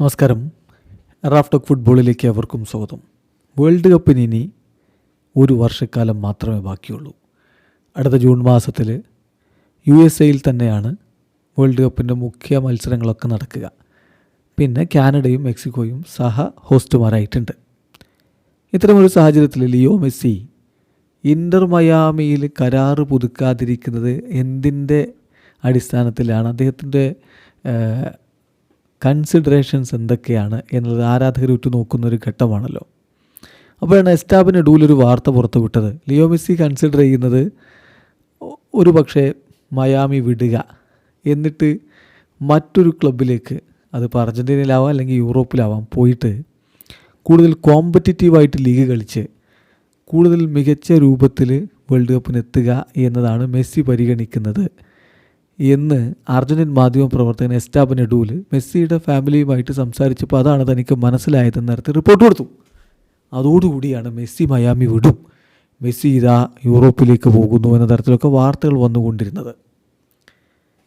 നമസ്കാരം. Raf talk ഫുട്ബോളിലേക്ക് അവർക്കും സ്വാഗതം. വേൾഡ് കപ്പിന് ഇനി ഒരു വർഷക്കാലം മാത്രമേ ബാക്കിയുള്ളൂ. അടുത്ത ജൂൺ മാസത്തിൽ യു എസ് എയിൽ തന്നെയാണ് വേൾഡ് കപ്പിന്റെ മുഖ്യ മത്സരങ്ങളൊക്കെ നടക്കുക. പിന്നെ കാനഡയും മെക്സിക്കോയും സഹ ഹോസ്റ്റുമാരായിട്ടുണ്ട്. ഇത്തരമൊരു സാഹചര്യത്തിൽ ലിയോ മെസ്സി ഇന്റർ മയാമിയിൽ കരാറ് പുതുക്കാതിരിക്കുന്നത് എന്തിന്റെ അടിസ്ഥാനത്തിലാണ്? അദ്ദേഹത്തിന്റെ കൺസിഡറേഷൻസ് എന്തൊക്കെയാണ് എന്നുള്ളത് ആരാധകർ ഉറ്റുനോക്കുന്നൊരു ഒരു ഘട്ടമാണല്ലോ. അപ്പോഴാണ് എസ്റ്റാബിന് ഡൂലൊരു വാർത്ത പുറത്തുവിട്ടത്. ലിയോ മെസ്സി കൺസിഡർ ചെയ്യുന്നത് ഒരു പക്ഷേ മയാമി വിടുക എന്നിട്ട് മറ്റൊരു ക്ലബിലേക്ക് അതിപ്പോൾ അർജന്റീനയിലാവാം അല്ലെങ്കിൽ യൂറോപ്പിലാവാം പോയിട്ട് കൂടുതൽ കോമ്പറ്റിറ്റീവായിട്ട് ലീഗ് കളിച്ച് കൂടുതൽ മികച്ച രൂപത്തിൽ വേൾഡ് കപ്പിനെത്തുക എന്നതാണ് മെസ്സി പരിഗണിക്കുന്നത്. എന്ന് അർജന്റീൻ മാധ്യമ പ്രവർത്തകൻ എസ്റ്റാബ് നെഡൂൽ മെസ്സിയുടെ ഫാമിലിയുമായിട്ട് സംസാരിച്ചപ്പോൾ അതാണ് തനിക്ക് മനസ്സിലായതെന്ന് നേരത്തെ റിപ്പോർട്ട് കൊടുത്തു. അതോടുകൂടിയാണ് മെസ്സി മയാമി വിടും. മെസ്സി ഇതാ യൂറോപ്പിലേക്ക് പോകുന്നു എന്ന തരത്തിലൊക്കെ വാർത്തകൾ വന്നുകൊണ്ടിരുന്നത്.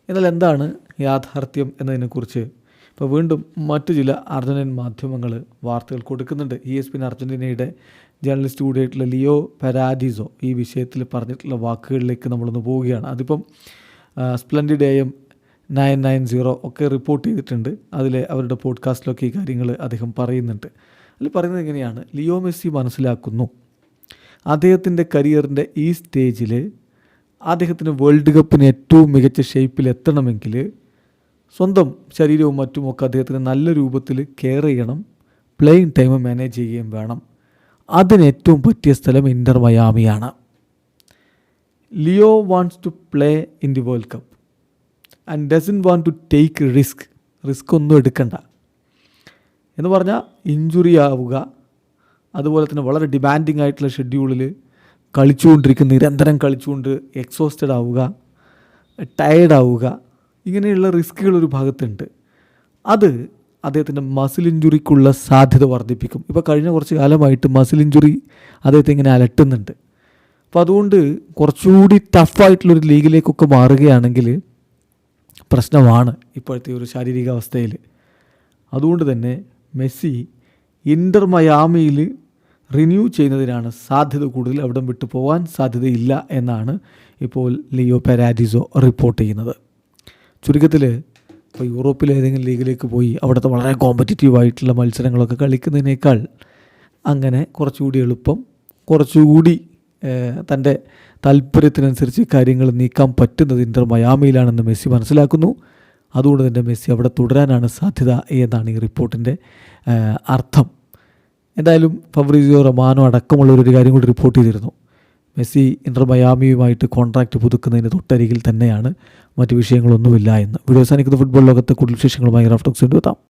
എന്നാൽ എന്താണ് യാഥാർത്ഥ്യം എന്നതിനെക്കുറിച്ച്? ഇപ്പോൾ വീണ്ടും മറ്റു ചില അർജന്റീൻ മാധ്യമങ്ങൾ വാർത്തകൾ കൊടുക്കുന്നുണ്ട്. ഇ എസ് പിൻ അർജന്റീനയുടെ ജേർണലിസ്റ്റ് കൂടിയായിട്ടുള്ള ലിയോ പരാഡീസോ ഈ വിഷയത്തിൽ പറഞ്ഞിട്ടുള്ള വാക്കുകളിലേക്ക് നമ്മളൊന്ന് പോവുകയാണ്. അതിപ്പം splendid M nine nine zero ഒക്കെ റിപ്പോർട്ട് ചെയ്തിട്ടുണ്ട്. അതിൽ അവരുടെ പോഡ്കാസ്റ്റിലൊക്കെ ഈ കാര്യങ്ങൾ അദ്ദേഹം പറയുന്നുണ്ട്. അതിൽ പറയുന്നത് എങ്ങനെയാണ് ലിയോ മെസ്സി മനസ്സിലാക്കുന്നു. അദ്ദേഹത്തിന്റെ കരിയറിന്റെ ഈ സ്റ്റേജിൽ അദ്ദേഹത്തിന് വേൾഡ് കപ്പിന് ഏറ്റവും മികച്ച ഷേപ്പിൽ എത്തണമെങ്കിൽ സ്വന്തം ശരീരവും മറ്റുമൊക്കെ അദ്ദേഹത്തിന് നല്ല രൂപത്തിൽ കെയർ ചെയ്യണം. പ്ലേയിങ് ടൈം മാനേജ് ചെയ്യുകയും വേണം. അതിന് ഏറ്റവും പറ്റിയ സ്ഥലം Inter മയാമിയാണ്. Leo wants to play in the World Cup and doesn't want to take risk risk ഒന്നും എടുക്കണ്ട. എന്ന് പറഞ്ഞാൽ ഇഞ്ചുറി ആവുക. അതുപോലെ തന്നെ വളരെ ഡിമാൻഡിങ് ആയിട്ടുള്ള ഷെഡ്യൂളിൽ കളിച്ചുകൊണ്ടിരിക്കുന്ന നിരന്തരം കളിച്ചുകൊണ്ട് എക്സോസ്റ്റഡ് ആവുക ടയേർഡ് ആവുക ഇങ്ങനെയുള്ള റിസ്ക്കുകൾ ഒരു ഭാഗത്തുണ്ട്. അത് അദ്ദേഹത്തിന്റെ മസിൽ ഇഞ്ചുറിക്കുള്ള സാധ്യത വർദ്ധിപ്പിക്കും. ഇപ്പോൾ കഴിഞ്ഞ കുറച്ച് കാലമായിട്ട് മസിൽ ഇഞ്ചുറി അദ്ദേഹത്തെ ഇങ്ങനെ അലട്ടുന്നുണ്ട്. അപ്പോൾ അതുകൊണ്ട് കുറച്ചുകൂടി ടഫായിട്ടുള്ളൊരു ലീഗിലേക്കൊക്കെ മാറുകയാണെങ്കിൽ പ്രശ്നമാണ് ഇപ്പോഴത്തെ ഒരു ശാരീരിക അവസ്ഥയിൽ അതുകൊണ്ട് തന്നെ മെസ്സി ഇന്റർ മയാമിയിൽ റിന്യൂ ചെയ്യുന്നതിനാണ് സാധ്യത കൂടുതൽ. അവിടം വിട്ടു പോകാൻ സാധ്യതയില്ല എന്നാണ് ഇപ്പോൾ ലിയോ പെരാഡിസോ റിപ്പോർട്ട് ചെയ്യുന്നത്. ചുരുക്കത്തിൽ ഇപ്പോൾ യൂറോപ്പിലെ ഏതെങ്കിലും ലീഗിലേക്ക് പോയി അവിടുത്തെ വളരെ കോമ്പറ്റിറ്റീവ് ആയിട്ടുള്ള മത്സരങ്ങളൊക്കെ കളിക്കുന്നതിനേക്കാൾ അങ്ങനെ കുറച്ചുകൂടി എളുപ്പം കുറച്ചുകൂടി തന്റെ താല്പര്യത്തിനനുസരിച്ച് കാര്യങ്ങൾ നീക്കാൻ പറ്റുന്നത് ഇന്റർ മയാമിയിലാണെന്ന് മെസ്സി മനസ്സിലാക്കുന്നു. അതുകൊണ്ട് തന്നെ മെസ്സി അവിടെ തുടരാനാണ് സാധ്യത എന്നാണ് ഈ റിപ്പോർട്ടിന്റെ അർത്ഥം. എന്തായാലും ഫബ്രീസിയോ റമാനോ അടക്കമുള്ളവർ ഒരു കാര്യം കൂടി റിപ്പോർട്ട് ചെയ്തിരുന്നു. മെസ്സി ഇന്റർ മയാമിയുമായിട്ട് കോൺട്രാക്റ്റ് പുതുക്കുന്നതിന് തൊട്ടരികിൽ തന്നെയാണ്. മറ്റു വിഷയങ്ങളൊന്നുമില്ല എന്ന്. വീഡിയോ സാനിക്കുന്ന ഫുട്ബോൾ ലോകത്തെ കൂടുതൽ വിശേഷങ്ങളുമായി റാഫ്റ്റോക്സ് എത്താം.